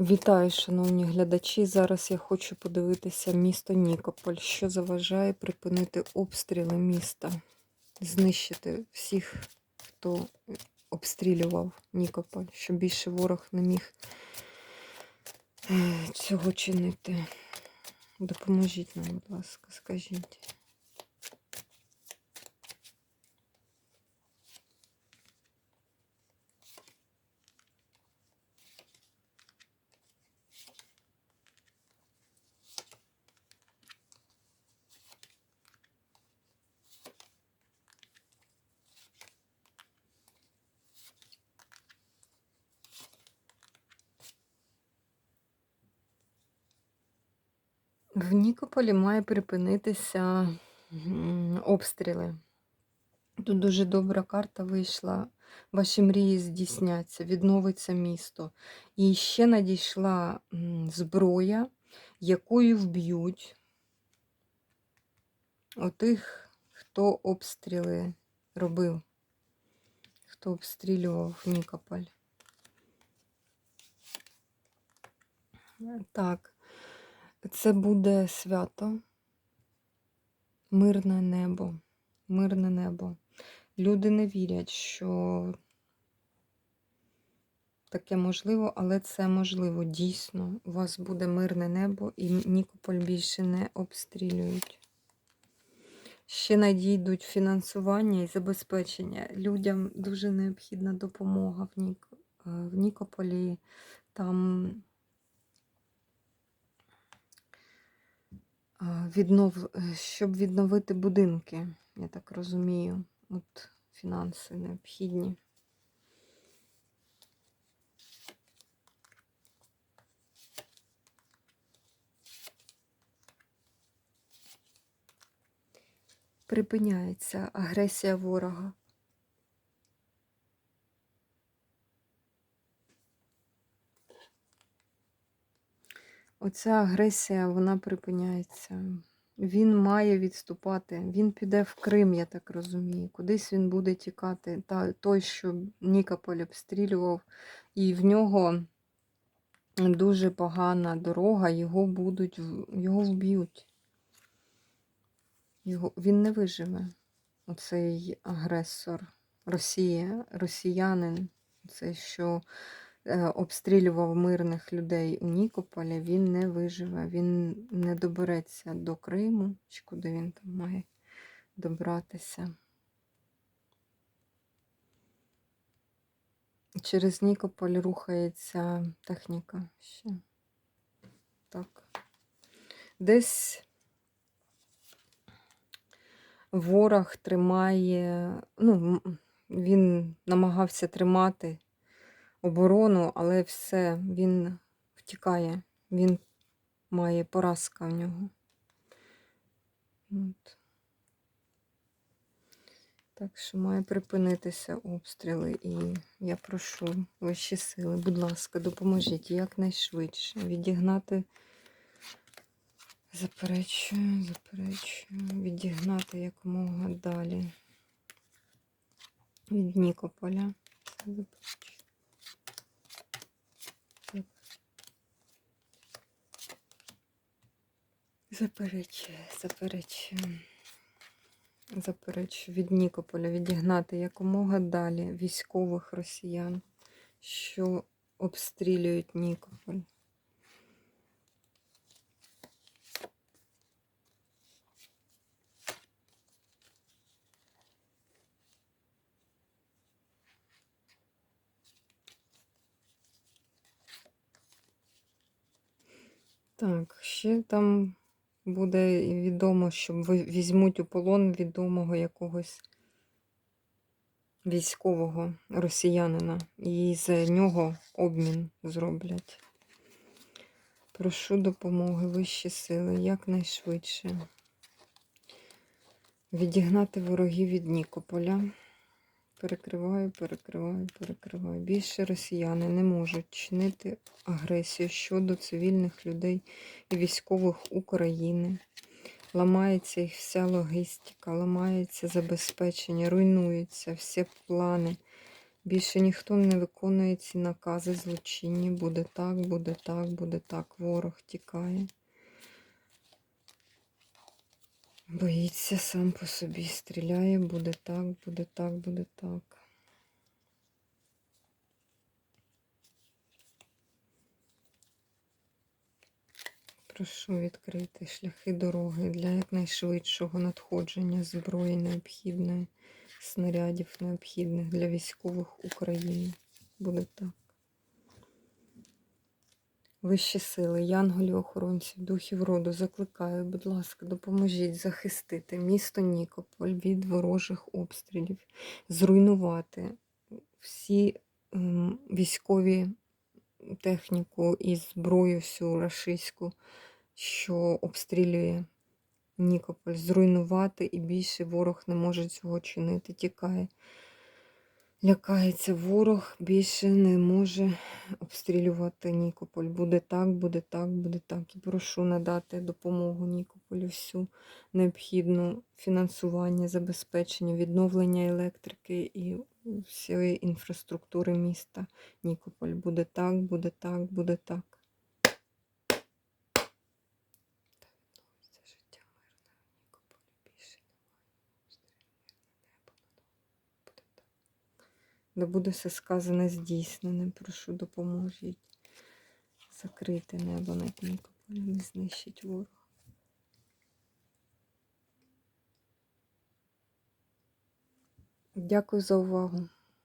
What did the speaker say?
Вітаю, шановні глядачі. Зараз я хочу подивитися місто Нікополь, що заважає припинити обстріли міста, знищити всіх, хто обстрілював Нікополь, щоб більше ворог не міг е, цього чинити. Допоможіть нам, будь ласка, скажіть. В Нікополі має припинитися обстріли. Тут дуже добра карта вийшла. Ваші мрії здійсняться, відновиться місто. І ще надійшла зброя, якою вб'ють отих, хто обстріли робив, хто обстрілював Нікополь. Так. Це буде свято, мирне небо, мирне небо. Люди не вірять, що таке можливо, але це можливо. Дійсно, у вас буде мирне небо і Нікополь більше не обстрілюють. Ще надійдуть фінансування і забезпечення. Людям дуже необхідна допомога в, е, Нікополі. Там віднов... е, щоб відновити будинки, я так розумію. От фінанси необхідні. Припиняється агресія ворога. Оця агресія, вона припиняється. Він має відступати. Він піде в Крим, я так розумію. Кудись він буде тікати. Та, той, що Нікополь обстрілював, і в нього дуже погана дорога, його будуть, його вб'ють. Його, він не виживе. Оцей агресор Росія, росіянин, цей, що обстрілював мирних людей у Нікополі, він не виживе, він не добереться до Криму, чи куди він там має добратися. Через Нікополь рухається техніка ще. Так. Десь ворог тримає, ну, він намагався тримати оборону, але все, він втікає, він має поразка в нього. От. Так що має припинитися обстріли, і я прошу вищі сили, будь ласка, допоможіть якнайшвидше відігнати. Заперечую, заперечую, відігнати якомога далі від Нікополя. Заперечую. Заперечую, заперечую. Заперечую від Нікополя відігнати якомога далі військових росіян, що обстрілюють Нікополь. Так, ще там буде відомо, що візьмуть у полон відомого якогось військового росіянина і за нього обмін зроблять. Прошу допомоги вищі сили якнайшвидше. Відігнати ворогів від Нікополя. Перекриваю, перекриваю, перекриваю. Більше росіяни не можуть чинити агресію щодо цивільних людей і військових України. Ламається їх вся логістика, ламається забезпечення, руйнуються всі плани Більше ніхто не виконує ці накази злочинні. Буде так, буде так, буде так. Ворог тікає. Боїться сам по собі, стріляє, буде так, буде так, буде так. Прошу відкрити шляхи дороги для якнайшвидшого надходження зброї необхідної, снарядів необхідних для військових України. Буде так. Вищі сили, янголів, охоронців, духів роду, закликаю, будь ласка, допоможіть захистити місто Нікополь від ворожих обстрілів, зруйнувати всі ем, військові техніку і зброю всю рашистську, що обстрілює Нікополь, зруйнувати і більше ворог не може цього чинити. Тікає. Лякається ворог, більше не може обстрілювати Нікополь. Буде так, буде так, буде так. І прошу надати допомогу Нікополю всю необхідну фінансування, забезпечення, відновлення електрики і всієї інфраструктури міста Нікополь. Буде так, буде так, буде так. Та відновиться життя мирне в Нікополі. Більше немає обстрілів, мирне небо над головою. Буде так. Да буде все сказане здійснене. Прошу допоможіть закрити небо над Нікополем, не знищить ворог. Дякую за увагу.